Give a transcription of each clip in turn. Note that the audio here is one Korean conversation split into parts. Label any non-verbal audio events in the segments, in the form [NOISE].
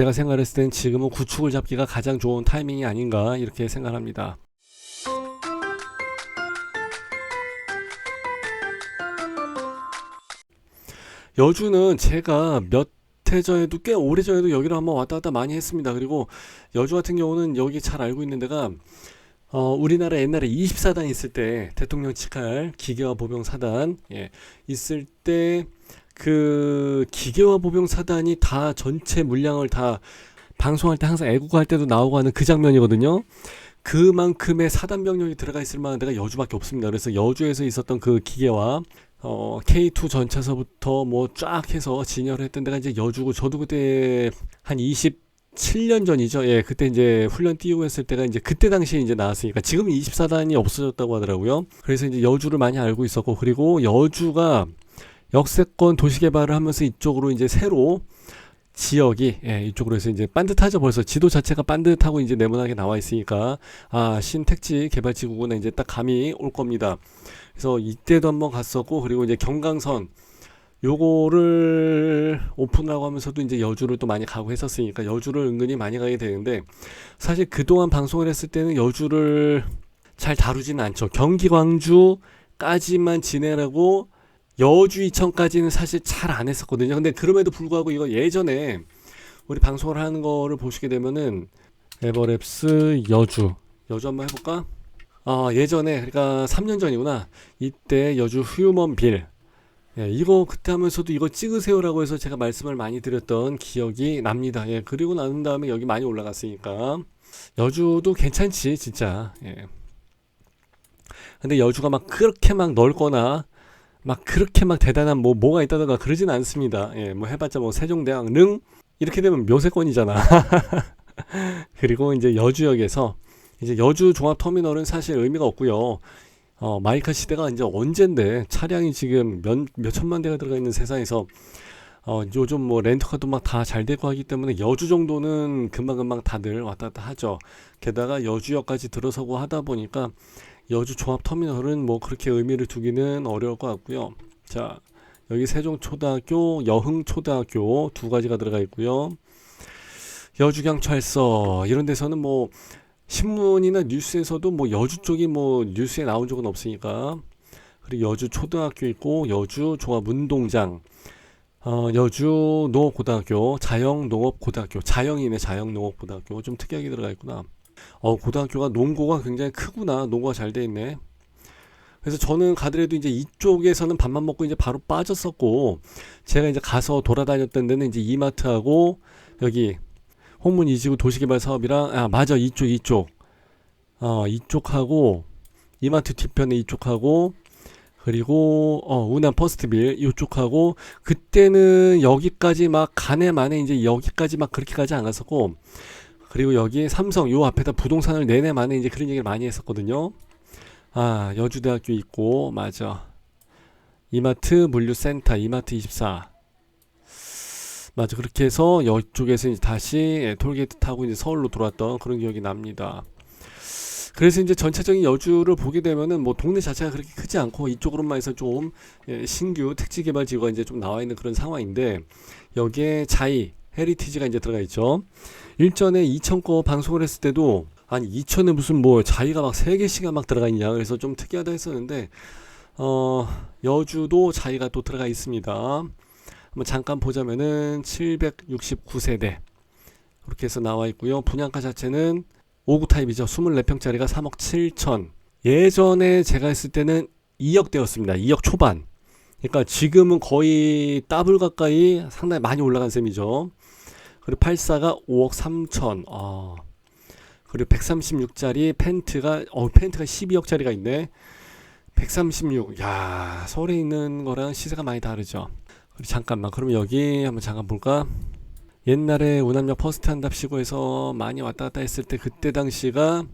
제가 생각했을 땐 지금은 구축을 잡기가 가장 좋은 타이밍이 아닌가 이렇게 생각합니다. 여주는 제가 몇 해 전에도 꽤 오래 전에도 여기로 한번 왔다 갔다 많이 했습니다. 그리고 여주 같은 경우는 여기 잘 알고 있는 데가 어, 우리나라 옛날에 24단 있을 때 대통령 칙할 기계화 보병 사단 예, 있을 때 그 기계화 보병 사단이 다 전체 물량을 다 방송할 때 항상 애국할 때도 나오고 하는 그 장면이거든요. 그만큼의 사단 병력이 들어가 있을 만한 데가 여주밖에 없습니다. 그래서 여주에서 있었던 그 기계화 어, K2 전차서부터 뭐 쫙 해서 진열을 했던 데가 이제 여주고 저도 그때 한 27년 전이죠. 예, 그때 이제 훈련 띄우고 했을 때가 이제 그때 당시에 이제 나왔으니까 지금 24단이 없어졌다고 하더라고요. 그래서 이제 여주를 많이 알고 있었고 그리고 여주가 역세권 도시 개발을 하면서 이쪽으로 이제 새로 지역이 예, 이쪽으로 해서 이제 반듯하죠 벌써 지도 자체가 반듯하고 이제 네모나게 나와 있으니까 아 신택지 개발 지구구나 이제 딱 감이 올 겁니다. 그래서 이때도 한번 갔었고 그리고 이제 경강선 요거를 오픈하고 하면서도 이제 여주를 또 많이 가고 했었으니까 여주를 은근히 많이 가게 되는데 사실 그동안 방송을 했을 때는 여주를 잘 다루지는 않죠. 경기 광주까지만 진행하고 여주 이천까지는 사실 잘 안 했었거든요. 근데 그럼에도 불구하고 이거 예전에 우리 방송을 하는 거를 보시게 되면은 에버랩스 여주 여주 한번 해볼까? 아 예전에 그러니까 3년 전이구나. 이때 여주 휴먼 빌 예, 이거 그때 하면서도 이거 찍으세요라고 해서 제가 말씀을 많이 드렸던 기억이 납니다. 예, 그리고 난 다음에 여기 많이 올라갔으니까 여주도 괜찮지 진짜. 예. 근데 여주가 막 그렇게 막 넓거나 막 그렇게 막 대단한 뭐 뭐가 있다던가 그러진 않습니다. 예, 뭐 해봤자 뭐 세종대왕 릉 이렇게 되면 묘세권이잖아. [LAUGHS] 그리고 이제 여주역에서 이제 여주 종합터미널은 사실 의미가 없고요. 어, 마이카 시대가 이제 언젠데 차량이 지금 몇, 몇 천만 대가 들어가 있는 세상에서 어, 요즘 뭐 렌터카도 막 다 잘 되고 하기 때문에 여주 정도는 금방금방 다들 왔다 갔다 하죠. 게다가 여주역까지 들어서고 하다 보니까 여주 종합터미널은 뭐 그렇게 의미를 두기는 어려울 것 같고요. 자, 여기 세종초등학교, 여흥초등학교 두 가지가 들어가 있고요. 여주경찰서 이런 데서는 뭐 신문이나 뉴스에서도 뭐 여주 쪽이 뭐 뉴스에 나온 적은 없으니까 그리고 여주 초등학교 있고 여주 종합운동장 어, 여주 농업고등학교 자영농업고등학교 자영이네 자영농업고등학교 좀 특이하게 들어가 있구나 어 고등학교가 농고가 굉장히 크구나. 농고가 잘 돼 있네. 그래서 저는 가더라도 이제 이쪽에서는 밥만 먹고 이제 바로 빠졌었고 제가 이제 가서 돌아다녔던 데는 이제 이마트하고 여기 홍문 이지구 도시개발 사업이랑 아 맞아. 이쪽 이쪽. 어 이쪽하고 이마트 뒤편에 이쪽하고 그리고 어 우남 퍼스트빌 이쪽하고 그때는 여기까지 막 가네 마네 이제 여기까지 막 그렇게까지 안 갔었고 그리고 여기 삼성 요 앞에다 부동산을 내내 마네 이제 그런 얘기를 많이 했었거든요. 아 여주대학교 있고 맞아. 이마트 물류센터 이마트 24 맞아. 그렇게 해서 이쪽에서 이제 다시 예, 톨게이트 타고 이제 서울로 들어왔던 그런 기억이 납니다. 그래서 이제 전체적인 여주를 보게 되면은 뭐 동네 자체가 그렇게 크지 않고 이쪽으로만 해서 좀 예, 신규 택지 개발 지구가 이제 좀 나와 있는 그런 상황인데 여기에 자이 헤리티지가 이제 들어가 있죠. 일전에 2천 거 방송을 했을 때도 아니 2천에 무슨 뭐 자이가 막 3개씩가 막 들어가 있냐 그래서 좀 특이하다 했었는데 어 여주도 자이가 또 들어가 있습니다. 한번 잠깐 보자면은 769세대 그렇게 해서 나와 있고요. 분양가 자체는 5구 타입이죠. 24평짜리가 3억 7천. 예전에 제가 했을 때는 2억대였습니다. 2억 초반. 그러니까 지금은 거의 더블 가까이 상당히 많이 올라간 셈이죠. 그리고 84가 5억 3천. 아. 그리고 136짜리 펜트가 어 펜트가 12억짜리가 있네. 136. 야, 서울에 있는 거랑 시세가 많이 다르죠. 잠깐만 그럼 여기 한번 잠깐 볼까 옛날에 우남역 퍼스트 한답시고 해서 많이 왔다 갔다 했을 때 그때 당시가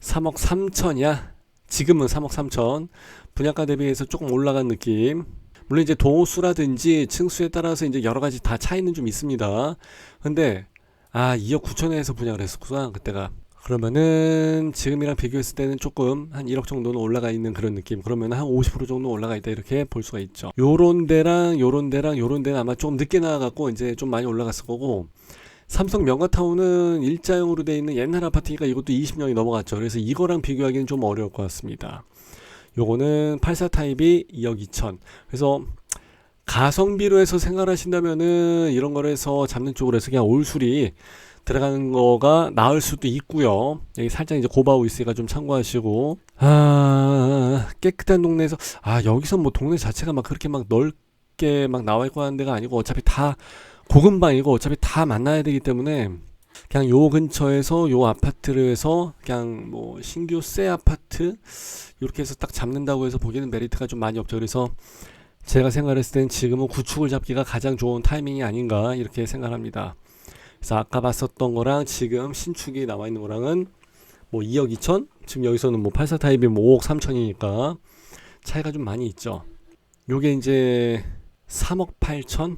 3억 3천이야 지금은 3억 3천 분양가 대비해서 조금 올라간 느낌 물론 이제 도수라든지 층수에 따라서 이제 여러 가지 다 차이는 좀 있습니다 근데 아 2억 9천에서 분양을 했었구나 그때가 그러면은 지금이랑 비교했을 때는 조금 한 1억 정도는 올라가 있는 그런 느낌. 그러면 한 50% 정도 올라가 있다 이렇게 볼 수가 있죠. 요런 데랑 요런 데랑 요런 데는 아마 조금 늦게 나와갖고 이제 좀 많이 올라갔을 거고 삼성 명가타운은 일자형으로 돼 있는 옛날 아파트니까 이것도 20년이 넘어갔죠. 그래서 이거랑 비교하기는 좀 어려울 것 같습니다. 요거는 84 타입이 2억 2천. 그래서 가성비로 해서 생각하신다면은 이런 거를 해서 잡는 쪽으로 해서 그냥 올수리 들어가는 거가 나을 수도 있고요. 여기 살짝 이제 고바우 있으니까 좀 참고하시고 아 깨끗한 동네에서 아 여기서 뭐 동네 자체가 막 그렇게 막 넓게 막 나와 있고 하는 데가 아니고 어차피 다 고금방이고 어차피 다 만나야 되기 때문에 그냥 요 근처에서 요 아파트를 해서 그냥 뭐 신규 새 아파트 이렇게 해서 딱 잡는다고 해서 보기에는 메리트가 좀 많이 없죠. 그래서 제가 생각했을 땐 지금은 구축을 잡기가 가장 좋은 타이밍이 아닌가 이렇게 생각합니다. 그래서 아까 봤었던 거랑 지금 신축이 나와 있는 거랑은 뭐 2억 2천? 지금 여기서는 뭐 84 타입이 뭐 5억 3천이니까 차이가 좀 많이 있죠. 요게 이제 3억 8천?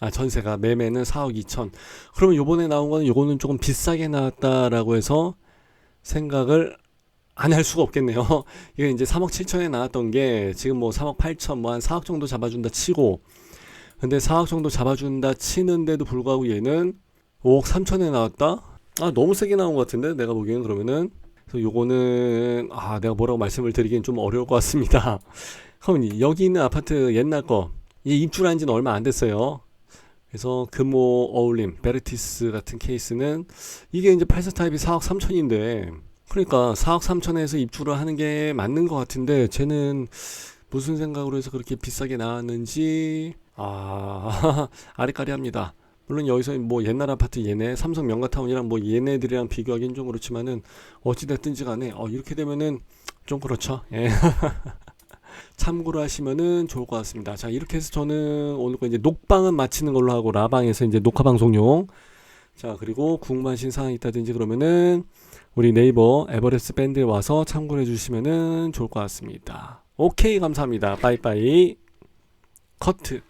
아 전세가 매매는 4억 2천. 그러면 요번에 나온 거는 요거는 조금 비싸게 나왔다라고 해서 생각을 안 할 수가 없겠네요. [LAUGHS] 이게 이제 3억 7천에 나왔던 게 지금 뭐 3억 8천 뭐 한 4억 정도 잡아준다 치고 근데 4억 정도 잡아준다 치는데도 불구하고 얘는 5억 3천에 나왔다? 아 너무 세게 나온 것 같은데 내가 보기에는 그러면은 그래서 요거는 아 내가 뭐라고 말씀을 드리기는 좀 어려울 것 같습니다. [LAUGHS] 그럼 여기 있는 아파트 옛날 거이 입주한 지는 얼마 안 됐어요. 그래서 금호 어울림 베르티스 같은 케이스는 이게 이제 84 타입이 4억 3천인데 그러니까 4억 3천에서 입주를 하는 게 맞는 것 같은데 쟤는 무슨 생각으로 해서 그렇게 비싸게 나왔는지 아 [LAUGHS] 아리까리합니다. 물론 여기서 뭐 옛날 아파트 얘네 삼성 명가타운이랑 뭐 얘네들이랑 비교하기는 좀 그렇지만은 어찌됐든지 간에 어 이렇게 되면은 좀 그렇죠. 예. [LAUGHS] 참고로 하시면은 좋을 것 같습니다. 자, 이렇게 해서 저는 오늘 거 이제 녹방은 마치는 걸로 하고 라방에서 이제 녹화 방송용. 자, 그리고 궁금하신 사항 있다든지 그러면은 우리 네이버 에버레스트 밴드에 와서 참고해 주시면은 좋을 것 같습니다. 오케이, 감사합니다. 빠이빠이. 커트.